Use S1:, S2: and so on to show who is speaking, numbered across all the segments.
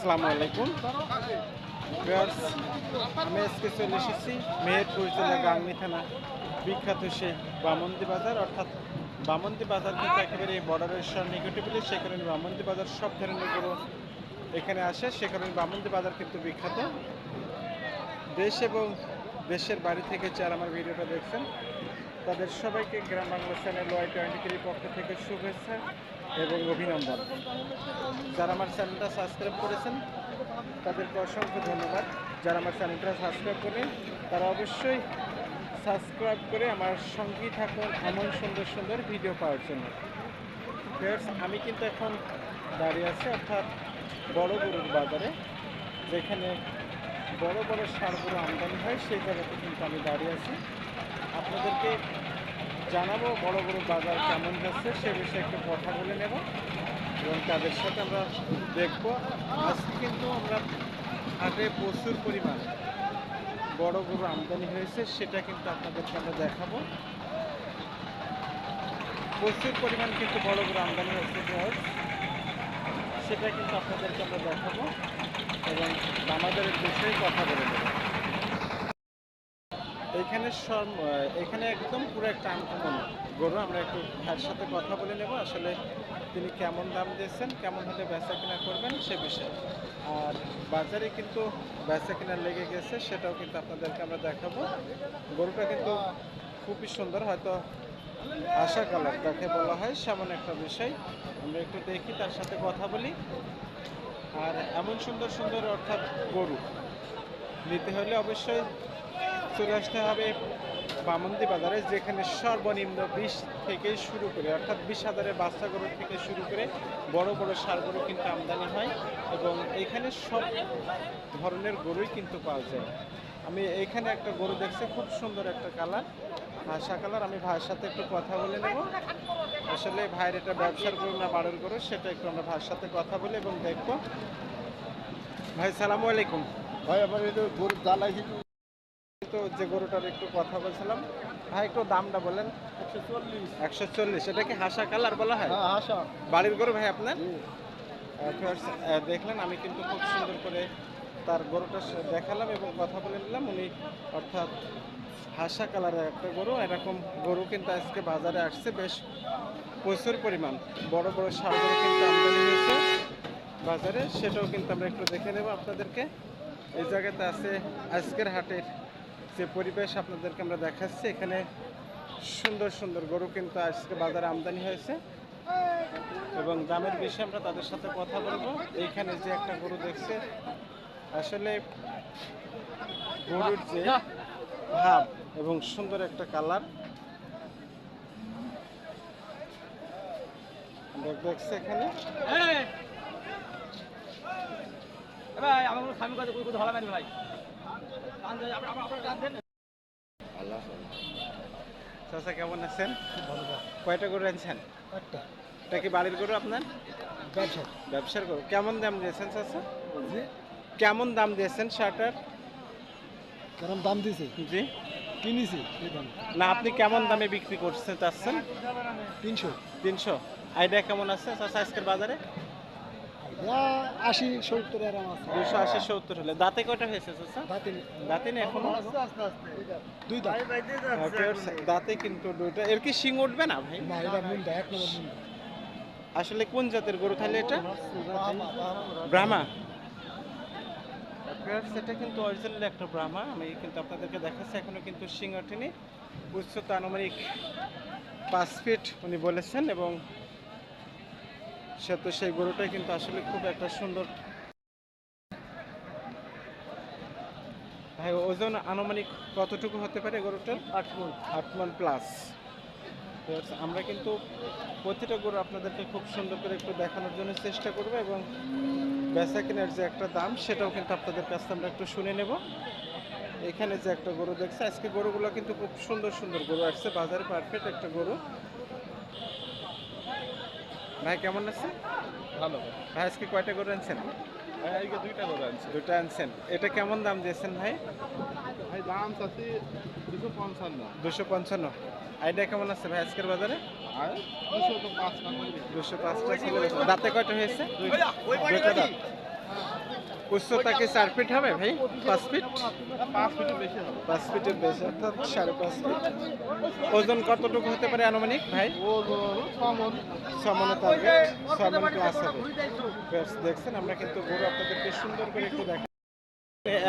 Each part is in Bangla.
S1: আসসালামু আলাইকুম। আমি আজকে চলে এসেছি মেহেরপুর জেলা গাংনী থানা বিখ্যাত সে বামন্দি বাজার। অর্থাৎ বামন্দি বাজার কিন্তু একেবারে বর্ডারের নিকটে সে কারণে বামন্দি বাজার সব ধরনের গরু এখানে আসে, সে কারণে বামন্দি বাজার কিন্তু বিখ্যাত। দেশ এবং দেশের বাড়ি থেকে যারা আমার ভিডিওটা দেখছেন, তাদের সবাইকে Gram Bangla channel Y twenty থ্রির পক্ষ থেকে শুভেচ্ছা। এবং অভিনন্দন। যারা আমার চ্যানেলটা সাবস্ক্রাইব করেছেন, তাদেরকে অসংখ্য ধন্যবাদ। যারা আমার চ্যানেলটা সাবস্ক্রাইব করেন, তারা অবশ্যই সাবস্ক্রাইব করে আমার সঙ্গেই থাকুন এমন সুন্দর সুন্দর ভিডিও পাওয়ার জন্য। আমি কিন্তু এখন দাঁড়িয়ে আছি অর্থাৎ বড় গরুর বাজারে, যেখানে বড় বড় সারগুলো আমদানি হয়, সেই জায়গাতে কিন্তু আমি দাঁড়িয়ে আছি। আপনাদেরকে জানাব, বড় বড় বাজার কেমন যাচ্ছে সে বিষয়ে একটু কথা বলে নেব এবং তাদের সাথে আমরা দেখব। আজকে কিন্তু আমরা হাটে প্রচুর পরিমাণ বড় গরু আমদানি হয়েছে, সেটা কিন্তু আপনাদেরকে আমরা দেখাবো। প্রচুর পরিমাণ কিন্তু বড় গরু আমদানি হয়েছে। সেটা কিন্তু আপনাদেরকে আমরা দেখাবো এবং আমাদের বিষয়ে কথা বলে নেব। এখানে এখানে একদম পুরো একটা আনকমন গরু। আমরা একটু ভাইয়ের সাথে কথা বলে নেব, আসলে তিনি কেমন দাম দিয়েছেন, কেমন হলে বেচা কিনা করবেন সে বিষয়ে। আর বাজারে কিন্তু বেচা কিনা লেগে গেছে, সেটাও কিন্তু আপনাদেরকে আমরা দেখাবো। গরুটা কিন্তু খুবই সুন্দর, হয়তো আশা কালার, তাকে বলা হয় সেমন একটা বিষয়। আমরা একটু দেখি, তার সাথে কথা বলি। আর এমন সুন্দর সুন্দর অর্থাৎ গরু নিতে হলে অবশ্যই চলে আসতে হবে বামন্দি বাজারে, যেখানে সর্বনিম্ন বিশ থেকে শুরু করে, অর্থাৎ বিশ হাজারের বাচ্চা গরু থেকে শুরু করে বড় বড় সার গরু কিন্তু আমদানি হয় এবং এখানে সব ধরনের গরুই কিন্তু পাওয়া যায়। আমি এখানে একটা গরু দেখছি, খুব সুন্দর একটা কালার, ভাষা কালার, আমি ভাইয়ের সাথে একটু কথা বলে নেব। আসলে ভাইয়ের এটা ব্যবসার গরু না, বাড়ির গরু, সেটা একটু আমরা ভাইয়ের সাথে কথা বলি এবং দেখব। ভাই, সালামু আলাইকুম।
S2: ভাই, আমার গরু জ্বালাইছি
S1: তো যে গরুটার একটু কথা বলছিলাম। ভাই একটু দামটা বলেন।
S2: একশো চল্লিশ।
S1: এটা কি হাসা কালার বলা হয়?
S2: হ্যাঁ
S1: বাড়ির গরু ভাই আপনার? দেখলেন আমি কিন্তু খুব সুন্দর করে তার গরুটা দেখালাম এবং কথা বলে নিলাম। উনি অর্থাৎ হাসা কালারের একটা গরু। এরকম গরু কিন্তু আজকে বাজারে আসছে বেশ প্রচুর পরিমাণ। বড় বড় সার গরু কিন্তু আমদানি হয়েছে বাজারে। সেটাও কিন্তু আমরা একটু দেখে নেব আপনাদেরকে। এই জায়গাতে আছে আজকের হাটের যে পরিবেশ আপনাদেরকে আমরা দেখাচ্ছি, এখানে সুন্দর সুন্দর গরু কিন্তু আজকে বাজারে আমদানি হয়েছে। এবং দামের বিষয়ে আমরা তাদের সাথে কথা বলব। এইখানে যে একটা গরু দেখছে, আসলে গরুর যে ভাব এবং সুন্দর একটা কালার। দেখছে এখানে?
S2: ভাই, আমার কোনো স্বামী কাছে কোনো ভাই।
S1: চাচা কেমন আছেন? কয়টা গরু আনছেন এটা কি বাড়ির গরু আপনার? ব্যবসার। গরু। কেমন দাম দিয়েছেন চাচা? কেমন দাম দিয়েছেন শার্টার?
S2: কেরম দাম দিছে
S1: জি।
S2: কিনেছি
S1: না আপনি কেমন দামে বিক্রি করছেন চাচ্ছেন?
S2: তিনশো।
S1: তিনশো। আইডিয়া কেমন আছে চাচা আজকের বাজারে?
S2: আশি সত্তর এরম আছে।
S1: দুশো আশি সত্তর হলে। দাঁতে কয়টা হয়েছে চাচা?
S2: দাঁতে
S1: দাঁতে নেই এখনও?
S2: দুই দাঁতে।
S1: কিন্তু দুইটা। এর কি শিং উঠবে না ভাই?
S2: না এটা মুন্ডা এক নম্বর মুন্ডা।
S1: আসলে কোন জাতের গরু তাহলে এটা? ব্রাহ্মা। সেটা কিন্তু অরিজিনাল একটা ব্রাহ্মা। আমি কিন্তু আপনাদেরকে দেখাচ্ছি এখনও কিন্তু শিং ওঠেনি। উচ্চতা আনুমানিক পাঁচ ফিট উনি বলেছেন এবং সে তো সেই গরুটাই কিন্তু আসলে খুব একটা সুন্দর। ভাই ওজন আনুমানিক কতটুকু হতে পারে গরুটার?
S2: আট মন।
S1: আট মন প্লাস আমরা কিন্তু প্রতিটা গরু আপনাদেরকে খুব সুন্দর করে একটু দেখানোর জন্য চেষ্টা করব এবং বেচা কেনার যে একটা দাম সেটাও কিন্তু আপনাদের কাছ থেকে আমরা একটু শুনে নেব। এখানে যে একটা গরু দেখছে আজকে গরুগুলো কিন্তু খুব সুন্দর সুন্দর গরু আসছে বাজারে পারফেক্ট একটা গরু। ভাই কেমন আছে?
S2: ভালো।
S1: ভাই আজকে কয়টা করে আনছেন?
S2: ভাই আজকে দুইটা করে আনছি।
S1: দুইটা আনছেন। এটা কেমন দাম দিয়েছেন ভাই?
S2: ভাই দাম চাচ্ছি দুশো পঞ্চান্ন।
S1: দুশো পঞ্চান্ন। আইডিয়া কেমন আছে ভাই আজকের বাজারে?
S2: আর দুশো পাঁচ টাকা
S1: দুশো পাঁচ টাকা দাঁতে কয়টা হয়েছে? দুইটা দাঁত। উচ্চতা কি চার ফিট হবে ভাই? পাঁচ ফিট
S2: পাঁচ ফিটের বেশি
S1: অর্থাৎ সাড়ে পাঁচ ফিট ওজন কতটুকু হতে পারে আনুমানিক ভাই?
S2: ছমন
S1: সমানে। টার্গেট সমান ক্লাস হবে দেখছেন আমরা কিন্তু গরু আপনাদেরকে সুন্দর করে একটু দেখা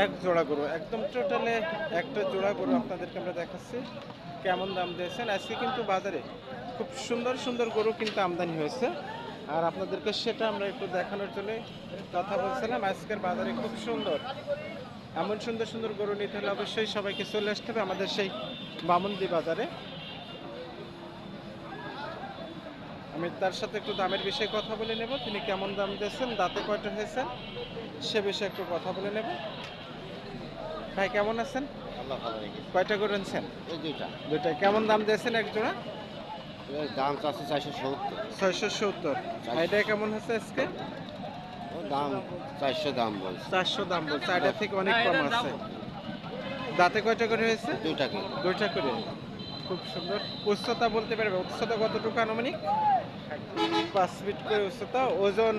S1: এক জোড়া গরু একদম টোটালে একটা জোড়া গরু আপনাদেরকে আমরা দেখাচ্ছি। কেমন দাম দিয়েছেন? আজকে কিন্তু বাজারে খুব সুন্দর সুন্দর গরু কিন্তু আমদানি হয়েছে। আর আপনাদেরকে সেটা আমরা একটু দেখানোর জন্য কথা বলছিলাম। আজকের বাজারে খুব সুন্দর এমন সুন্দর সুন্দর গরু নিতে হলে অবশ্যই সবাইকে চলে আসতে হবে আমাদের সেই বামন্দি বাজারে। আমি তার সাথে একটু দামের বিষয়ে কথা বলে নেব তিনি কেমন দাম দিয়েছেন দাঁতে কয়টা হয়েছে সে বিষয়ে একটু কথা বলে নেব। ভাই কেমন আছেন? কয়টা করে আনছেন?
S3: এই দুইটা।
S1: দুইটা। কেমন দাম দিয়েছেন এক জোড়া
S3: দাম চাচ্ছে চারশো সত্তর।
S1: ছয়শো সত্তর। এটা কেমন হচ্ছে আজকে?
S3: দাম চারশো দাম বলছে।
S1: চারশো দাম বলছে এটা থেকে অনেক কম আছে। দাঁতে কয়টা করে হয়েছে?
S3: দুইটাকে
S1: দুইটা করে। খুব সুন্দর। উচ্চতা বলতে পারবে উচ্চতা কতটুকু আনুমানিক? পাঁচ ফিট করে উচ্চতা ওজন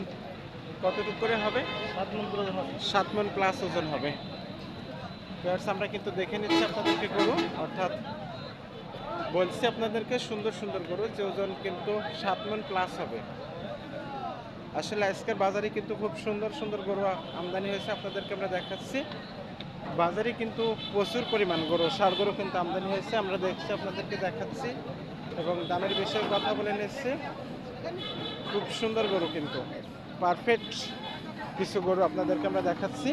S1: কতটুকু করে হবে?
S2: সাত মন করে হবে।
S1: সাত মন প্লাস ওজন হবে। আমরা কিন্তু দেখে নিচ্ছি আপনাদেরকে করব অর্থাৎ বলছি আপনাদেরকে সুন্দর সুন্দর গরু, যে ওজন কিন্তু সাত মন প্লাস হবে। আসলে আজকের বাজারে কিন্তু খুব সুন্দর সুন্দর গরু আমদানি হয়েছে, আপনাদেরকে আমরা দেখাচ্ছি। বাজারে কিন্তু প্রচুর পরিমাণ গরু, সার গরু কিন্তু আমদানি হয়েছে, আমরা দেখছি আপনাদেরকে দেখাচ্ছি। এবং দামের বিষয়ে কথা বলে নিচ্ছি। খুব সুন্দর গরু কিন্তু পারফেক্ট কিছু গরু আপনাদেরকে আমরা দেখাচ্ছি।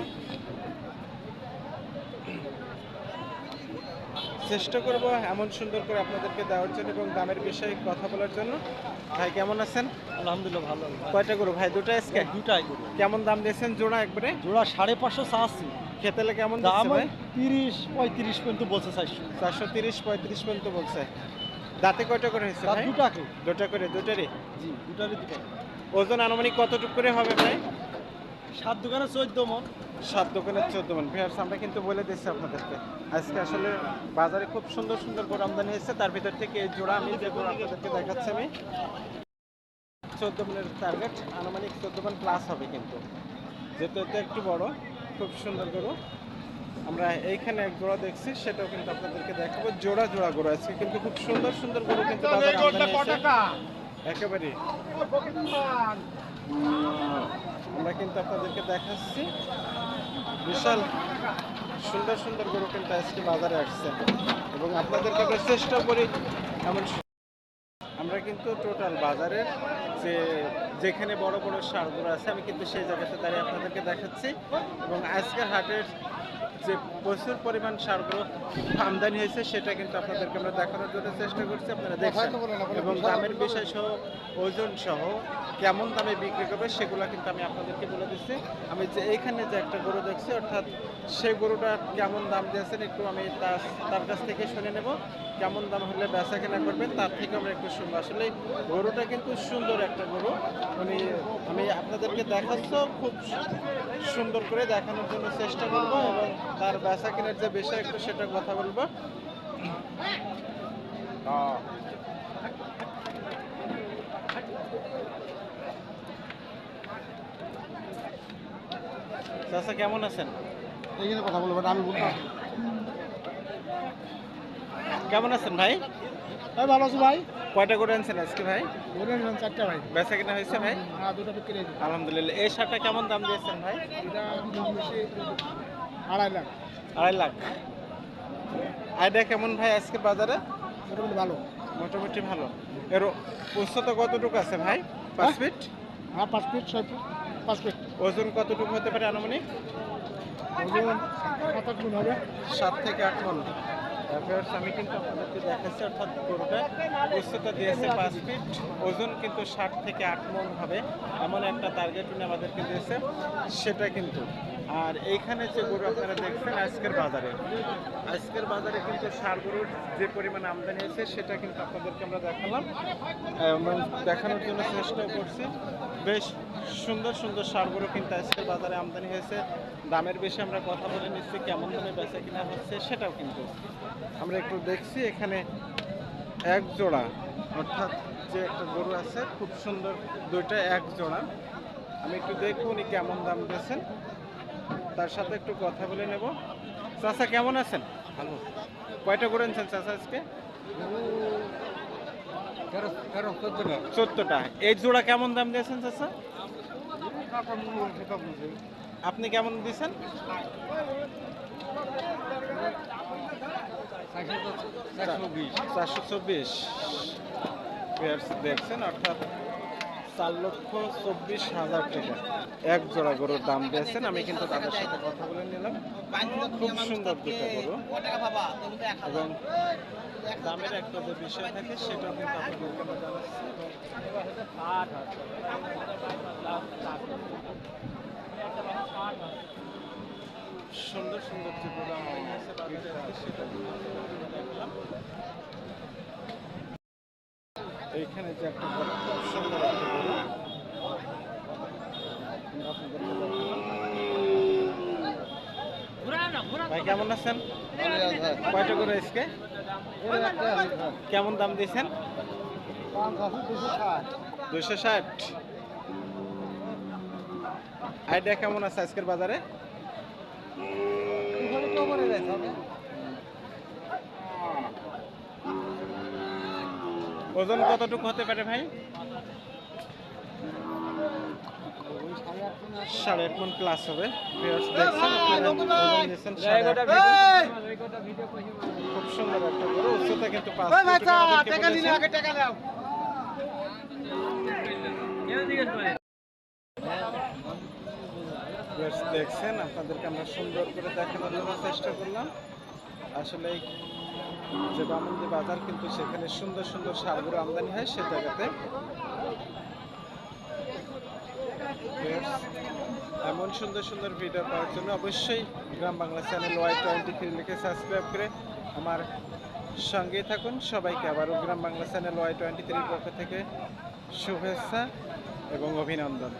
S1: চেষ্টা করব এমন সুন্দর করে আপনাদেরকে দেওয়ার জন্য এবং দামের বিষয়ে কথা বলার জন্য। ভাই কেমন আছেন?
S2: আলহামদুলিল্লাহ ভালো
S1: কয়টা গরু? ভাই দুটো আজকে?
S2: দুটাই করব
S1: কেমন দাম দিয়েছেন জোড়া একবারে?
S2: জোড়া সাড়ে পাঁচশো চাচ্ছি।
S1: খেতেলে কেমন
S2: দাম তিরিশ পঁয়ত্রিশ পর্যন্ত বলছে চারশো।
S1: চারশো তিরিশ পঁয়ত্রিশ পর্যন্ত বলছে। দাঁতে কয়টা করে হয়েছে ভাই?
S2: দুটাকে
S1: দুটা করে দুটারই?
S2: জি দুটারই দুটা।
S1: ওজন আনুমানিক কতটুকু করে হবে ভাই?
S2: সাত দোকানে চোদ্দ মন।
S1: সাত দোকানের চোদ্দ মান। ভিউয়ার্স আমরা কিন্তু বলে দিচ্ছি আপনাদেরকে আজকে আসলে বাজারে খুব সুন্দর সুন্দর গরু আমদানি হয়েছে। তার ভিতর থেকে এই জোড়া আমি যে গরু আপনাদেরকে দেখাচ্ছি আমি চোদ্দ মানের টার্গেট আনুমানিক চোদ্দ মান প্লাস হবে কিন্তু। যেহেতু এটা একটু বড় খুব সুন্দর গরু। আমরা এইখানে এক জোড়া দেখছি সেটাও কিন্তু আপনাদেরকে দেখাবো। জোড়া জোড়া গরু আজকে কিন্তু খুব সুন্দর সুন্দর গরু কিন্তু একেবারে আমরা কিন্তু আপনাদেরকে দেখাচ্ছি। বিশাল সুন্দর সুন্দর গরু কিন্তু আজকে বাজারে আসছে। এবং আপনাদেরকে আমরা চেষ্টা করি এমন আমরা কিন্তু টোটাল বাজারের যে যেখানে বড় বড় সারগুলো আছে, আমি কিন্তু সেই জায়গাতে দাঁড়িয়ে আপনাদেরকে দেখাচ্ছি। এবং আজকের হাটের যে প্রচুর পরিমাণ সারগুলো আমদানি হয়েছে সেটা কিন্তু আপনাদেরকে আমরা দেখানোর জন্য চেষ্টা করছি আপনারা দেখছেন। এবং দামের বিষয় সহ ওজন সহ কেমন দামে বিক্রি করবে সেগুলো কিন্তু আমি আপনাদেরকে বলে দিচ্ছি। আমি যে এইখানে যে একটা গরু দেখছি অর্থাৎ সেই গরুটা কেমন দাম দিয়েছেন একটু আমি তার তার কাছ থেকে শুনে নেব। কেমন দাম হলে বেচা কেনা করবেন, তার থেকে আমরা একটু শুনব। আসলে গরুটা কিন্তু সুন্দর একটা গরু। উনি, আমি আপনাদেরকে দেখাচ্ছ, খুব সুন্দর করে দেখানোর জন্য চেষ্টা করব এবং তার বেচা কেনার যে বিষয় একটু সেটা কথা বলব। চাচা, কেমন আছেন?
S2: এইখানে কথা বলব আমি বলব
S1: কেমন আছেন ভাই?
S2: ভাই ভালো আছো ভাই।
S1: কয়টা করে আনছেন আজকে ভাই?
S2: ধরে নিলাম চারটা ভাই।
S1: বেচা কেনা হয়েছে ভাই?
S2: হ্যাঁ দুটো বিক্রি হয়েছে।
S1: আলহামদুলিল্লাহ। এই শার্টটা কেমন দাম দিয়েছেন ভাই?
S2: এটা আড়াই লাখ।
S1: আড়াই লাখ। আইডিয়া কেমন ভাই আজকে বাজারে?
S2: মোটামুটি ভালো।
S1: মোটামুটি ভালো। এর উচ্চতা কতটুকু আছে ভাই? পাঁচ ফিট?
S2: হ্যাঁ পাঁচ ফিট ছয় ফিট পাঁচ ফিট।
S1: ওজন কতটুকু হতে পারে আনুমানিক?
S2: ওজন সাত আট গুণ হবে।
S1: সাত থেকে আট মন। তারপর আমি কিন্তু আপনাদেরকে দেখাচ্ছি, অর্থাৎ গরুটা উচ্চতা দিয়েছে পাঁচ ফিট ওজন কিন্তু ষাট থেকে আট মন হবে, এমন একটা টার্গেট উনি আমাদেরকে দিয়েছে, সেটা কিন্তু। আর এইখানে যে গরু আপনারা দেখছেন, আজকের বাজারে আজকের বাজারে কিন্তু সার গরুর যে পরিমাণ আমদানি হয়েছে, সেটা কিন্তু আপনাদেরকে আমরা দেখালাম। দেখানোর জন্য চেষ্টা করছি। বেশ সুন্দর সুন্দর সার গরু কিন্তু আজকের বাজারে আমদানি হয়েছে। দামের বেশি আমরা কথা বলে নিচ্ছি কেমন দামে বেচা কিনা হচ্ছে সেটাও কিন্তু। আমরা একটু দেখছি এখানে এক জোড়া অর্থাৎ যে একটা গরু আছে খুব সুন্দর দুইটা এক জোড়া। আমি একটু দেখব উনি কেমন দাম দিয়েছেন। তার সাথে একটু কথা বলে নেব। চাচা কেমন আছেন?
S2: ভালো।
S1: কয়টা করে আনছেন চাচা আজকে? চোদ্দটা। এই জোড়া কেমন দাম দিয়েছেন চাচা? আপনি কেমন দিচ্ছেন?
S2: চারশো বিশ
S1: চারশো চব্বিশ দেখছেন, অর্থাৎ চার লক্ষ চব্বিশ হাজার টাকা। এক জোড়া গরুর দাম দিয়েছেন। আমি কিন্তু তাদের সাথে কথা বলে নিলাম। খুব সুন্দর দুটো গরু। এবং দামের একটা যে বিষয় থাকে, সেটাও কিন্তু আপনাদেরকে জানাচ্ছি। সুন্দর সুন্দর যে দেখলাম এইখানে যে একটা খুব সুন্দর একটা। ভাই কেমন আছেন? কয়টা করে আজকে? কেমন দাম দিয়েছেন? দুশো ষাট। আইডিয়া কেমন আছে আজকের বাজারে। ওজন কতটুকু হতে পারে ভাই? সাড়ে আট মন প্লাস হবে। খুব সুন্দর একটা উচ্চতা কিন্তু। Viewers দেখছেন, আপনাদেরকে আমরা সুন্দর করে দেখানোর জন্য চেষ্টা করলাম। আসলে যে বামন্দি বাজার, কিন্তু সেখানে সুন্দর সুন্দর সারগুলো আমদানি হয় সে জায়গাতে। এমন সুন্দর সুন্দর ভিডিও পাওয়ার জন্য অবশ্যই Gram Bangla channel Y twenty three লিখে সাবস্ক্রাইব করে আমার সঙ্গেই থাকুন। সবাইকে আবারও Gram Bangla channel Y twenty থ্রির পক্ষ থেকে শুভেচ্ছা এবং অভিনন্দন।